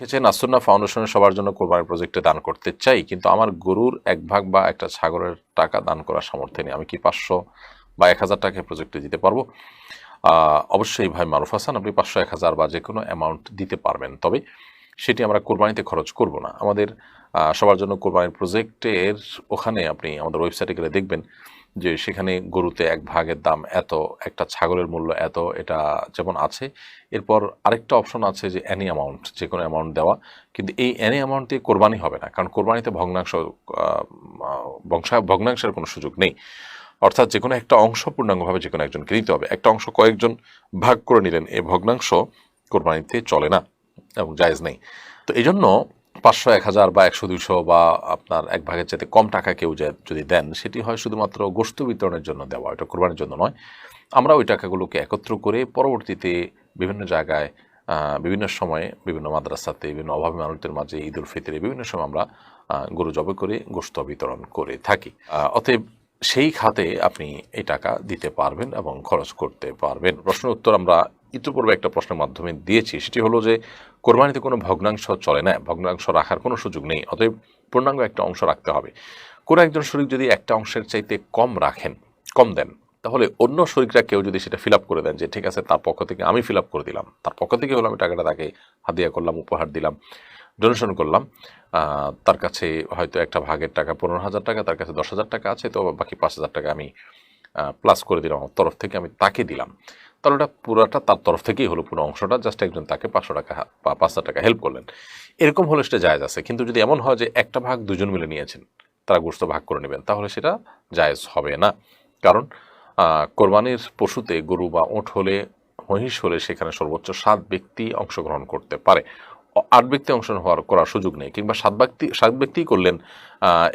লিখেছেন আসন্না ফাউন্ডেশনের সবার জন্য কোরবানির প্রজেক্টে দান করতে চাই, কিন্তু আমার গরুর এক ভাগ বা একটা ছাগলের টাকা দান করার সামর্থ্য নেই। আমি কি পাঁচশো বা এক হাজার টাকা প্রজেক্টে দিতে পারব? অবশ্যই ভাই মারুফ হাসান, আপনি পাঁচশো, এক হাজার বা যে কোনো অ্যামাউন্ট দিতে পারবেন। তবে সেটি আমরা কোরবানিতে খরচ করব না। আমাদের সবার জন্য কোরবানির প্রজেক্টের ওখানে আপনি আমাদের ওয়েবসাইটে গেলে দেখবেন যে সেখানে গরুতে এক ভাগের দাম এত, একটা ছাগলের মূল্য এত, এটা যেমন আছে। এরপর আরেকটা অপশন আছে যে অ্যানি অ্যামাউন্ট যে কোনো অ্যামাউন্ট দেওয়া। কিন্তু এই অ্যানি অ্যামাউন্ট দিয়ে কোরবানি হবে না, কারণ কোরবানিতে ভগ্নাংশ বংশা, ভগ্নাংশের কোনো সুযোগ নেই। অর্থাৎ যে কোনো একটা অংশ পূর্ণাঙ্গভাবে যে কোনো একজনকে দিতে হবে। একটা অংশ কয়েকজন ভাগ করে নিলেন এই ভগ্নাংশ কোরবানিতে চলে না এবং জায়েজ নেই। তো এই জন্য পাঁচশো এক হাজার বা একশো, দুইশো বা আপনার এক ভাগের চাইতে কম টাকা কেউ যদি দেন, সেটি হয় শুধুমাত্র গোষ্ঠ বিতরণের জন্য দেওয়া এটা কোরবানির জন্য নয়। আমরা ওই টাকাগুলোকে একত্র করে পরবর্তীতে বিভিন্ন জায়গায় বিভিন্ন সময়ে বিভিন্ন মাদ্রাসাতে, বিভিন্ন অভাবী মানুষদের মাঝে ঈদ উল ফিতরে বিভিন্ন সময় আমরা গরু জবে করে গোষ্ঠ বিতরণ করে থাকি। অতএব সেই খাতে আপনি এই টাকা দিতে পারবেন এবং খরচ করতে পারবেন। প্রশ্নের উত্তর আমরা ইতিপূর্বে একটা প্রশ্নের মাধ্যমে দিয়েছি, সেটি হলো যে কোরবানিতে কোনো ভগ্নাংশ চলে না, ভগ্নাংশ রাখার কোনো সুযোগ নেই, অতএব পূর্ণাঙ্গ একটা অংশ রাখতে হবে। কোনো একজন শরীর যদি একটা অংশের চাইতে কম রাখেন, কম দেন, তাহলে অন্য শরীররা কেউ যদি সেটা ফিল করে দেন যে, ঠিক আছে, তার পক্ষ থেকে আমি ফিল করে দিলাম, তার পক্ষ থেকে হলো আমি টাকাটা তাকে হাদিয়া করলাম, উপহার দিলাম ডোনেশন করলাম তার কাছে হয়তো একটা ভাগের টাকা পনেরো হাজার টাকা, তার কাছে দশ হাজার টাকা আছে, তো বাকি পাঁচ হাজার টাকা আমি প্লাস করে দিলাম আমার তরফ থেকে, আমি তাকে দিলাম। তাহলে ওটা পুরোটা তার তরফ থেকেই হলো পুরো অংশটা জাস্ট একজন তাকে পাঁচশো টাকা বা পাঁচ টাকা হেল্প করলেন। এরকম হলে সেটা জায়েজ আছে, কিন্তু যদি এমন হয় যে একটা ভাগ দুজন মিলে নিয়েছেন, তারা গোস্ত ভাগ করে নেবেন, তাহলে সেটা জায়েজ হবে না। কারণ কোরবানির পশুতে গরু বা ওঁট হলে, মহিষ হলে সেখানে সর্বোচ্চ সাত ব্যক্তি অংশগ্রহণ করতে পারে। আট ব্যক্তি অংশ হওয়ার করার সুযোগ নেই, কিংবা সাত ব্যক্তি সাত ব্যক্তি করলেন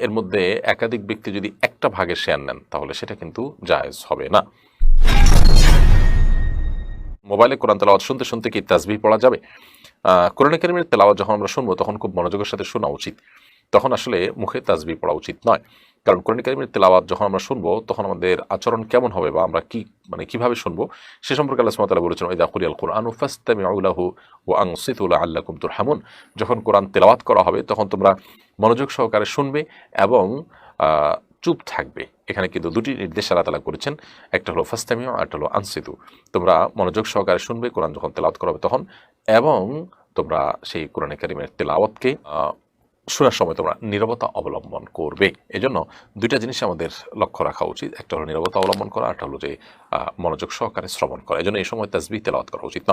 এর মধ্যে একাধিক ব্যক্তি যদি একটা ভাগে শেয়ার নেন, তাহলে সেটা কিন্তু জায়জ হবে না। মোবাইলে কোরআন তেলাওয়াত শুনতে শুনতে কি তাজবি পড়া যাবে? কোরআন একাডেমির তেলাওয়াত যখন আমরা শুনব, তখন খুব মনোযোগের সাথে শোনা উচিত। তখন আসলে মুখে তাসবিহ পড়া উচিত নয়। কারণ কোরআন কারিমের তেলাওয়াত যখন আমরা শুনব, তখন আমাদের আচরণ কেমন হবে বা আমরা কি মানে কীভাবে শুনব, সে সম্পর্কে আল্লাহ তাআলা বলেছেন ইদা কুরিয়াল কুরআনু ফাসতামিউ লাহু ওয়া আনসিতু লাআল্লাকুম তুরহামুন। যখন কোরআন তেলাওয়াত করা হবে, তখন তোমরা মনোযোগ সহকারে শুনবে এবং চুপ থাকবে। এখানে কিন্তু দুটি নির্দেশ আল্লাহ তালা করেছেন। একটা হলো ফাস্তামিও আর একটা হলো আনসিতু তোমরা মনোযোগ সহকারে শুনবে, কোরআন যখন তেলাওয়াত করা হবে তখন, এবং তোমরা সেই কোরআনে কারিমের তেলাওয়াতকে শোনার সময় তোমরা নিরবতা অবলম্বন করবে। এজন্য দুইটা জিনিস আমাদের লক্ষ্য রাখা উচিত। একটা হলো নিরবতা অবলম্বন করা একটা হলো যে মনোযোগ সহকারে শ্রবণ করা। এজন্য এই সময় তাজবি তেলাওয়াত করা উচিত।